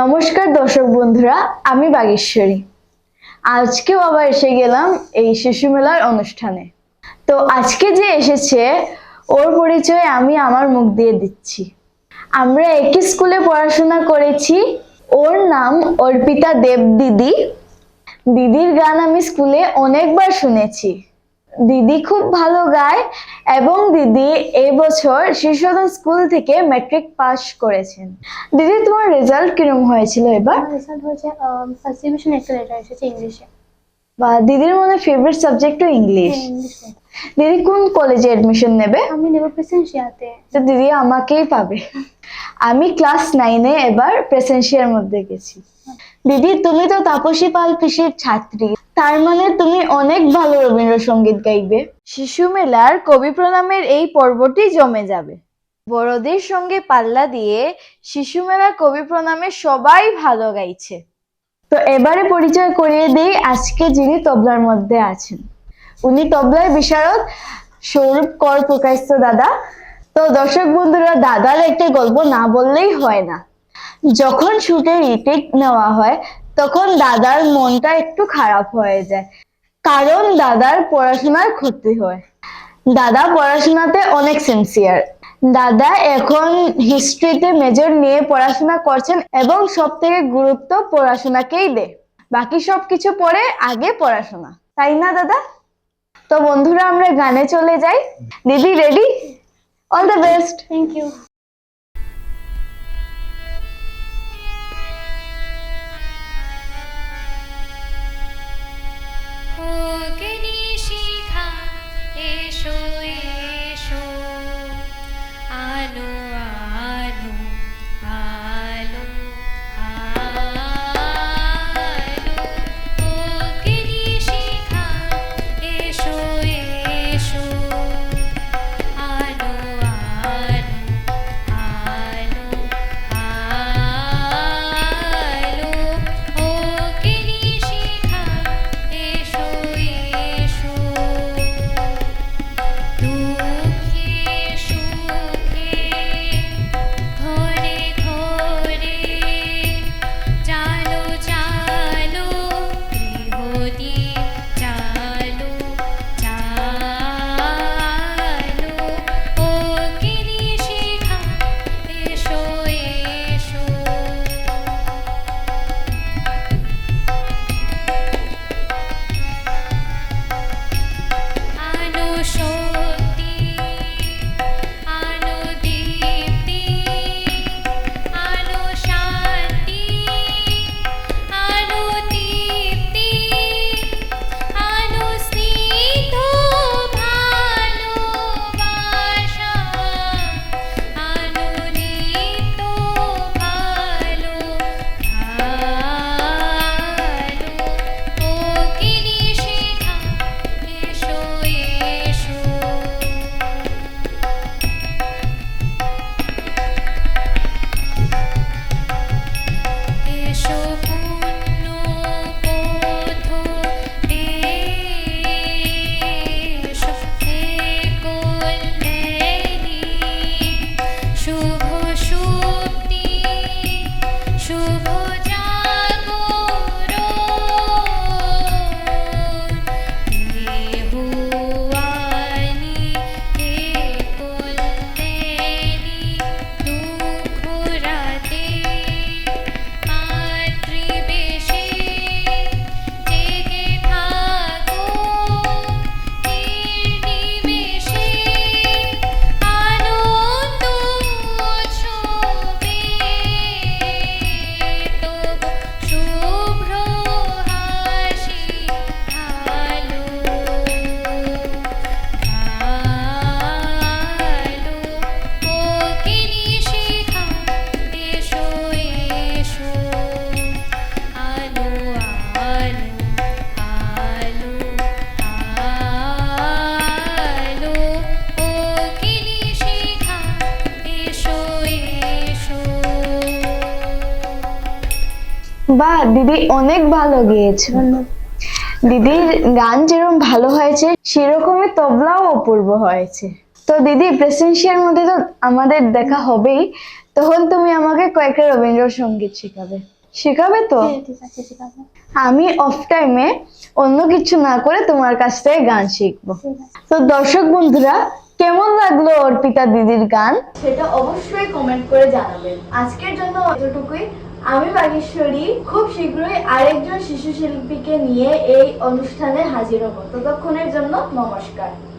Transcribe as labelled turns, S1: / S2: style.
S1: নমস্কার দর্শক বন্ধুরা, আমি বাগেশ্বরী। আজকেও আবার এসে গেলাম এই শিশু মেলার অনুষ্ঠানে। তো আজকে যে এসেছে, ওর পরিচয় আমি আমার মুখ দিয়ে দিচ্ছি। আমরা একই স্কুলে পড়াশোনা করেছি, ওর নাম অর্পিতা দেব দিদি। দিদির গান আমি স্কুলে অনেকবার শুনেছি। দিদি খুব ভালো গায় এবং দিদি এবছর বছর শিশুসদন স্কুল থেকে ম্যাট্রিক পাস করেছেন। দিদি তোমার রেজাল্ট কিরম হয়েছিল এবার?
S2: রেজাল্ট হয়েছে ফার্স্ট ডিভিশন একটা লেটার এসেছে ইংলিশে।
S1: বা দিদির মনে ফেভারিট সাবজেক্টও ইংলিশ। দিদি কোন কলেজে এডমিশন নেবে?
S2: আমি নেব প্রেসেন্সিয়াতে
S1: তো দিদি আমাকেই পাবে। আমি ক্লাস নাইনে এবার প্রেসেন্সিয়ার মধ্যে গেছি। দিদি তুমি তো তাপসী পাল পিসির ছাত্রী। তার মানে তুমি অনেক ভালো রবীন্দ্রসঙ্গীত গাইবে। শিশু মেলার কবি প্রণামের এই পর্বটি জমে যাবে। বড়দের সঙ্গে পাল্লা দিয়ে শিশু মেলার কবি প্রণামে সবাই ভালো গাইছে। তো এবারে পরিচয় করিয়ে দেই আজকে যিনি তবলার মধ্যে আছেন। উনি তবলায় বিশারদ সৌরভ কর প্রকাশ্য দাদা। তো দর্শক বন্ধুরা দাদার একটা গল্প না বললেই হয় না। যখন শুটে রিটেক নেওয়া হয় তখন দাদার মনটা একটু খারাপ হয়ে যায়। কারণ দাদার পড়াশোনার ক্ষতি হয়। দাদা পড়াশোনাতে অনেক সিনসিয়ার দাদা এখন হিস্ট্রিতে মেজর নিয়ে পড়াশোনা করছেন এবং সব থেকে গুরুত্ব পড়াশোনাকেই দে বাকি সব কিছু পরে আগে পড়াশোনা। তাই না, দাদা? তো বন্ধুরা, আমরা গানে চলে যাই। দিদি ready all the best
S2: thank you
S3: Lord.
S1: বাহ দিদি অনেক ভালো গেয়েছো। দিদির গান যেরকম ভালো হয়েছে সেরকমই তবলাও অপূর্ব হয়েছে। তো দিদি প্রেসেন্সিয়ার মধ্যে তো আমাদের দেখা হবেই। তখন তুমি আমাকে কয়েকটা রবীন্দ্রসঙ্গীত শেখাবে। শেখাবে তো?
S2: হ্যাঁ
S1: আমি অফ টাইমে অন্য কিছু না করে তোমার কাছ থেকে গান শিখব। তো দর্শক বন্ধুরা কেমন লাগল অর্পিতা দিদির গান? সেটা অবশ্যই কমেন্ট করে জানাবেন। আজকের জন্য এতটুকুই। আমি বাগেশ্বরী, খুব শীঘ্রই আরেকজন শিশু শিল্পীকে নিয়ে এই অনুষ্ঠানে হাজির হব। ততক্ষণের জন্য নমস্কার।